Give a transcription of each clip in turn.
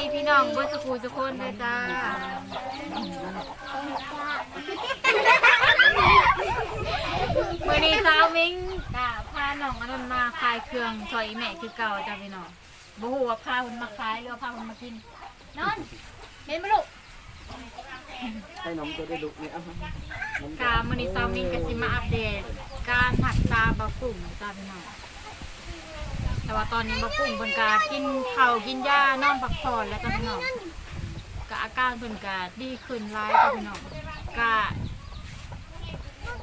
ดีพี่น้องเบิร์สกูทุกคนเลยจ้ามื่อนี้สาวมิงกะพาน้องอนนท์มาขายเครื่องซอยอีแม่คือเก่าจ้าพี่น้องบ่ฮู้ว่าพาคนมาขายหรือว่าพาคนมากินนอนเห็นไหมลูกให้นมตัวได้ดุเนี่ยเอากามื่อนี้สาวมิงก็สิมาอัปเดตการหักตาบะปุ่งจ้าพี่น้อง แต่ว่าตอนนี้บะปุ่งเพิ่นกากินข้าวกินยานอนพักผ่อนแล้วจ้าพี่น้องก็อาการเพิ่นก็ดีขึ้นหลายจ้ะพี่น้องก็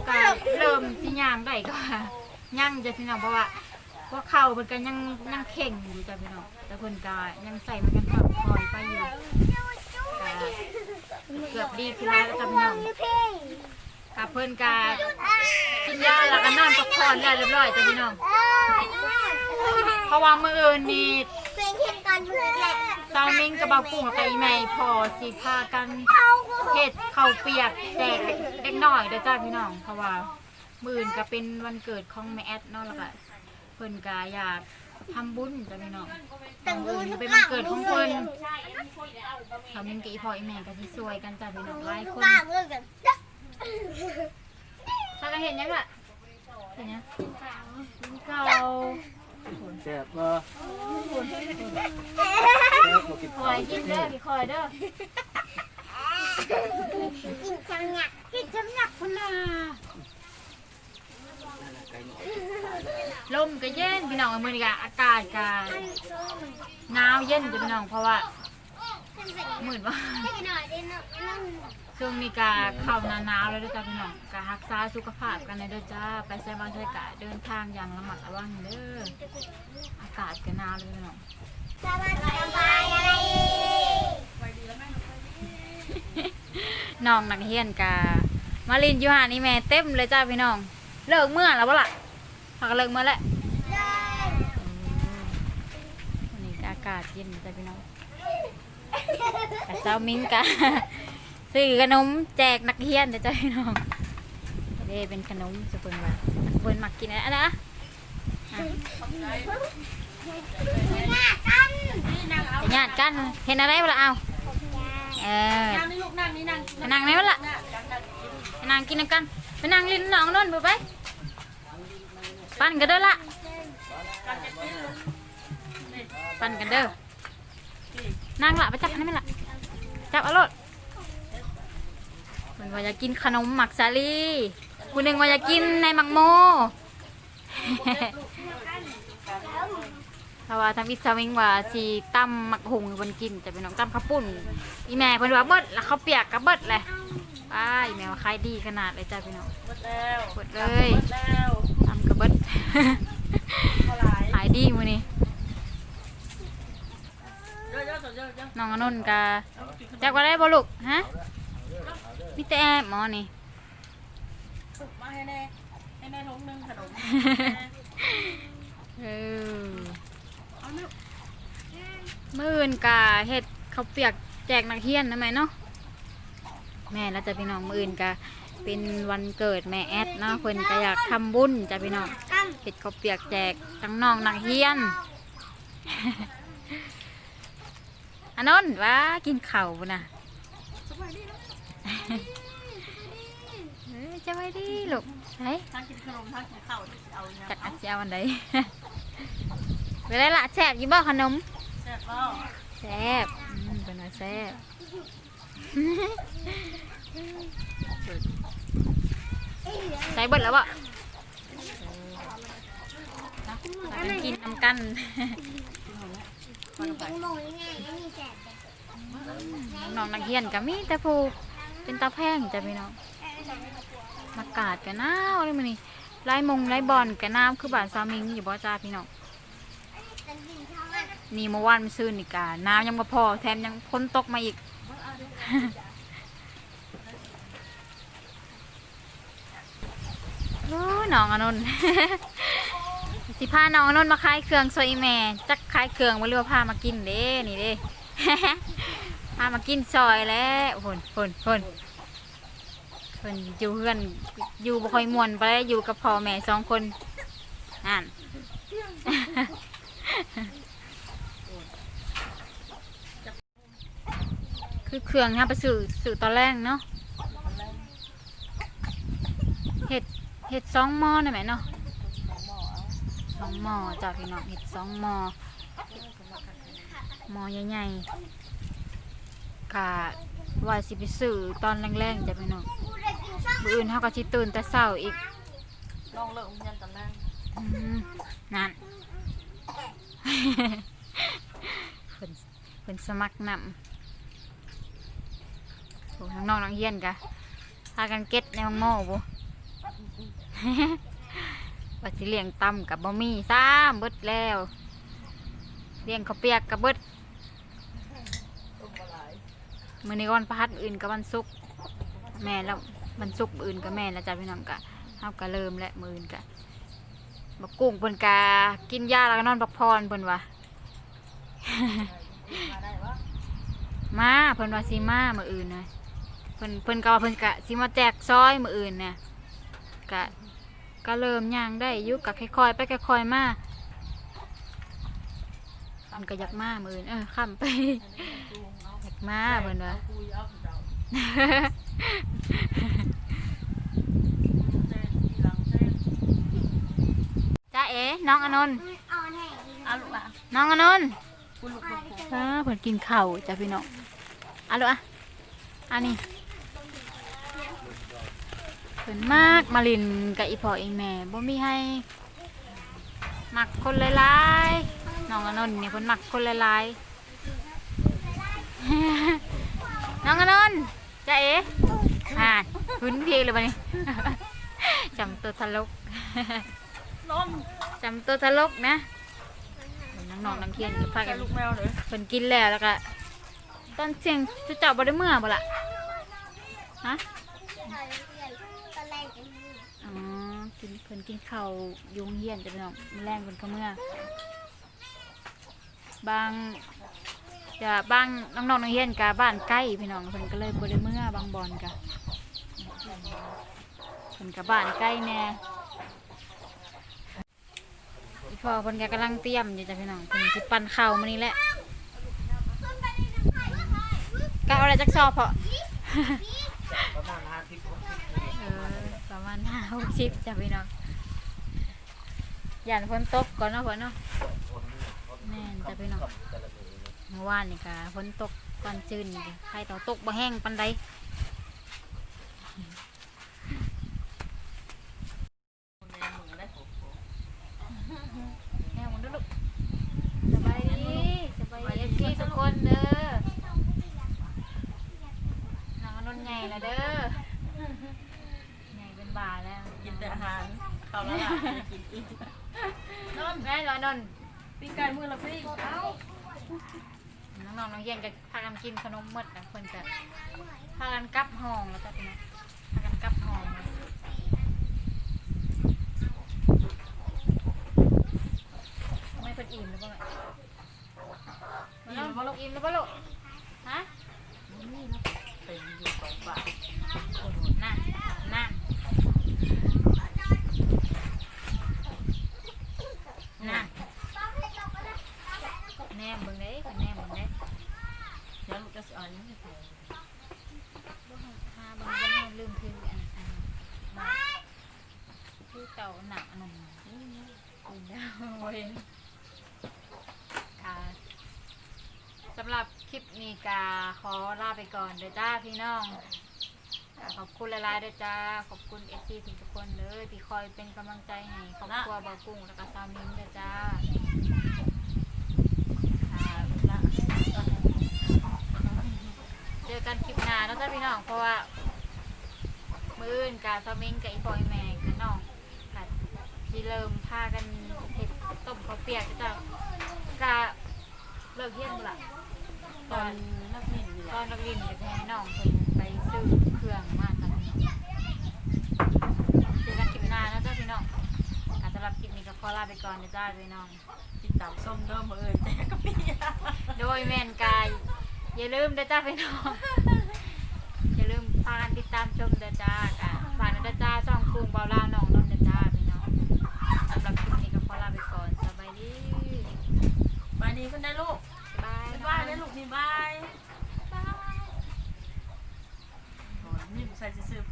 ก็เริ่มสิย่างได้ก็ว่าย่างจ้ะพี่น้องเพราะว่าเพราะเข่าเพิ่นก็ยังยังเข่งอยู่จ้ะพี่น้องแต่เพิ่นก็ยังใส่มันกันพักผ่อนไปอยู่ก็เกือบดีขึ้นแล้วจ้ะพี่น้องก็เพิ่นก็กินยาแล้วก็นอนพักผ่อนแล้เรียบร้อยจ้ะพี่น้อง เพราะว่ามื้ออื่นนี่เพลงเช่นกันมือแหละซาวมิงกับเบากุ้งกับอีแม่พอสิพากันเฮ็ดข้าวเปียกแจกเล็กน้อยเด้อจ้าพี่น้อง เพราะว่ามื้ออื่นก็เป็นวันเกิดของแม่แอดเนาะแล้วก็เพิ่นก็อยากทำบุญจ้าพี่น้องมื้ออื่นก็เป็นวันเกิดของเพิ่นซาวมิงกับอีพ่ออีแม่ก็สิช่วยกันจ้าพี่น้องหลายคนกล้ามือกันถ้าก็เห็นยังล่ะเห็นยังเก่า แซ่บบ่แซ่บบ่กินคอยกินเด้อพี่คอยเด้อกินจังเนี่ยกินจำหนักพุ่นน่ะลมก็เย็นพี่น้องมื้อนี้ก็อากาศก็หนาวเย็นจ้ะพี่น้องเพราะว่ามืดว่าให้หน่อยดิน้องนั่น ช่วงนี้ก็เข้าหนาหนาวแล้วเด้อจ้าพี่น้องก็รักษาสุขภาพกันเด้อจ้า ไปใช้บางใช้กะเดินทางอย่างระมัดระวังเด้อ อากาศก็หนาวเลยพี่น้องสบายสบายอะไรน้องนักเรียนกะมาลินอยู่หานี่แม่เต็มเลยจ้าพี่น้อง เลิกเมื่อแล้วบ่ล่ะพักเลิกเมื่อแล้ววันนี้ก็อากาศเย็นจ้าพี่น้องแต่เจ้ามิ้งกะ ซื้อขนมแจกนักเรียนเด้อจ้าพี่น้องเด้เป็นขนมสุกุลว่าเพิ่นมักกินอะไรนะอะญาติกันเห็นอะไรบ้างเอาเออนั่งนี่ลูกนั่งนี่นั่งไปนั่งไหนบ้างล่ะนั่งกินกันไปนั่งลิ้นน้องนนท์ไปปั่นกันเด้อละปั่นกันเด้อนั่งละไปจับอันนี้ไหมล่ะจับอารถ มันว่าอยากกินขนมหมักสาลีคุณหนึ่งว่าอยากกินในหมักโมเพราะว่าทางวิทย์สวิงว่าสีตั้มหมักหุงให้เพิ่นกินแต่เป็นน้องตั้มข้าวปุ้นอีแม่เพิ่นว่าเบิดแล้วข้าวเปียกก็เบิดเลยไป้าอีแม่ว่าขายดีขนาดเลยจ้าพี่น้องหมดแล้วเบิดเลยหมดแล้วทำก็เบิดเท่าไหร่ขายดีมื้อนี้เยอะเยอะเยอะเยอะน้องอนนท์กะจักว่าได้บ่ลูกฮะ มีแต่หมอนี่มาให้แน่ให้แน่ท้องนึงขนมเออเอาลูกมื้ออื่นกะเฮ็ดข้าวเปียกแจกนักเรียนนะแม่เนาะแม่แล้วจ้ะพี่น้องมื้ออื่นกะเป็นวันเกิดแม่แอดเนาะเพิ่นก็อยากทำบุญจ้ะพี่น้องกันเห็ดข้าวเปียกแจกทั้งน้องนักเรียน อันนนท์ว่ากินข้าวบุนะเอ้ย จะไว้ดีลูกไหนทั้งกินขนมทั้งกินข้าวเอาเนี่ยจักอันเจ้าอันใดไปได้ละแซ่บอยี่บ่ขนมแซ่บก็แซ่บอืมเป็นว่าแซ่บใส่เบิดแล้วบ่เออมากินน้ำกันมีแตงโมยังไงนี่แสบน้องนักเรียนก็มีแต่ผู้เป็นตาแพงจ้ะพี่น้อง อากาศก็หนาวเลยมื้อนี้ไล่มงไล่บอลก็น้ำคือบ้านซามิงอยู่บ่จ้าพี่น้องนี่เมื่อวานมื้อซื่นนี่กาน้ำยังบ่พอแถมยังฝนตกมาอีก โอ้น้องอนนท์ สิพาน้องอนนท์มาขายเครื่องซอยแม่จักขายเครื่องบ่เรือพามากินเด้นี่เด้ พามากินซอยแล้วโคนโคนโคน พิ่นอยู่เพื่อนอยู่บ่ค่อยม่วนไปแล้วอยู่กับพ่อแม่สองคนนั่น คือเครื่องทำไปสื่อสื่อตอนแรกเนาะเห็ดเห็ดสองหม้อได้ไหมเนาะสองหม้อจ้าพี่น้องเห็ดสองหม้อหม้อใหญ่ๆค่ะว่าสิไปสื่อตอนแรงๆจ้ะพี่น้องกูได้กินซ้ มื้ออื่นเขาก็สิตื่นแต่เช้าอีกน้องเลิกยันตอนแรกอืมนั่น เพิ่นเพิ่นสมัครนำโอ้น้องๆนักเรียนกะพากันเก็ตในห้องโม่บ่ ว่าสิเลี้ยงตำกับบะหมี่ซ้ำเบิดแล้วเลี้ยงข้าวเปียกกับเบิดมื้อนี้ก็วันพฤหัสมื้ออื่นกับวันศุกร์แม่แล้ว วันศุกร์มื้ออื่นกับแม่แล้วจ้ะพี่น้องกะเฮาก็เริ่มแล้วมื้ออื่นกะบักกุ้งเพิ่นกากินยาแล้วก็นอนพักผ่อนเพิ่นว่ามาได้ปะมาเพิ่นว่าสิมามื้ออื่นนะเพิ่นเพิ่นก็ว่าเพิ่นกะสิมาแจกซอยมื้ออื่นน่ะกะก็เริ่มย่างได้อยู่กะค่อยๆไปค่อยๆมาเพิ่นก็อยากมามื้ออื่นเออข้ามไปจูงเอาอยากมาเพิ่นว่า คุยเอาเจ้าเต้นทีหลังเต้น จ้า เอ๋น้องอนนท์ำอ่อนแห้งดีอะลูกอะน้องอนนท์คุณลูกลูกเออเพิ่นกินข้าวจ้ะพี่น้องเอะลูกอะอันนี้เพิ่นมากมาลินกับอีพ่ออีแม่บ่มีให้มักคนหลายๆน้องอนนท์นี่เพิ่นมักคนหลายๆ น้องอนนท์จ้าเอ๋อ่านพื้นเพลงเลยบัดนี้ จำตัวตลกล้ม จำตัวตลกนะน้องๆนังเทียนก็พาใส่กันลูกแมวเลยเพิ่นกินแล้วแล้วก็ตอนเสียงจะเจาะบ่ได้เมื่อบ่ล่ะฮะตอนแรกจะมีอ๋อกินเพิ่นกินข้าวยุงเฮียนจะเป็นน้องมื้อแรงเพิ่นก็เมื่อบางจะบางน้องๆนักเรียนกะบ้านใกล้พี่น้องเพิ่นก็เลยบ่ได้เมื่อบางบอนกะเพิ่นกะบ้านใกล้แน่อี พ่อเพิ่นก็กำลังเตรียมอยู่จ้ะพี่น้องเพิ่นสิปั่นข้าวมื้อนี้แหละก็เอาอะไรจักซอบพอประมาณห้าสิบหกสิบเออประมาณห้าหกสิบจ้ะพี่น้องย่านฝนตกก่อนเนาะฝนเนาะแน่นจ้ะพี่น้องเมื่อวานนี่ค่ะฝนตกตอนจืนนี่ใครต่อตกบ่แห้งปันใด แม่มึงได้ผม แม่มึงดูลูกสบายดีสบายดีเอฟซีทุกคนเด้อน้องอนนท์ให ญ่แล้วเด้อใหญ่เป็นบ่าแล้วกินแต่อาหารเขาแล้วล่ะกินอีกนนท์แม่นอนนนปิ้งไก่มือละปิ้งเอ้าน้องๆน้องเฮียนก็พากันกินขนมหมดนะคนจะพากันกลับห้องแล้วจ้ะพี่น้องพากันกลับห้องไม่เพิ่นอิ่มหรือเปล่าอิ่มบ่ลูกอิ่มหรือเปล่าลูกฮะ เต็มอยู่สองบาทนั่นนั่นนั่นแนมเบิ่งเด้แนมเบิ่งเด้แล้วลูกจะสอนนี่พาเบิ่งบ่ให้ลืมคืออันอันมาคือเก่าหนักอันนั้นอืมเดาวเว้นค่ะ สำหรับคลิปนี้กาขอลาไปก่อนเด้อจ้าพี่น้องขอบคุณหลายๆด้วยจ้า ขอบคุณเอฟซีทุกๆคนเลยที่คอยเป็นกำลังใจให้ครอบครัวบากุ้งแล้วก็ซามิงด้วยจ้าค่ะละเจอกันคลิปหน้าเนาะจ้าพี่น้องเพราะว่า มื้ออื่นกาซามิงกับอีพอยแม่กับน้องค่ะที่เริ่มพากันเฮ็ดต้มข้าวเปียกจ้ากะเลิกเที่ยงบ่ละ ตอนนักบินอยู่ตอนนักเรียนจะให้น้องเพิ่นไปซื้อเครื่องมาค่ะเจอกันคลิปหน้านะจ้าพี่น้องค่ะสำหรับคลิปนี้ก็ขอลาไปก่อนนะจ้าพี่น้องติดตามส้มเดิมเอิญแจ๊กกะปี้โดยแมนกาย อย่าลืมนะจ้าพี่น้อง อย่าลืมพากันติดตามชมเด้อจ้าค่ะฝากนะเด้อจ้าช่องกรุงเบาลาวน้องนนท์เด้อจ้าพี่น้องสำหรับคลิปนี้ก็ขอลาไปก่อนสบายดีบายดีคุณได้ลูก บายนะลูกนี่บายบาย อ๋อนี่ใส่ซื้อๆ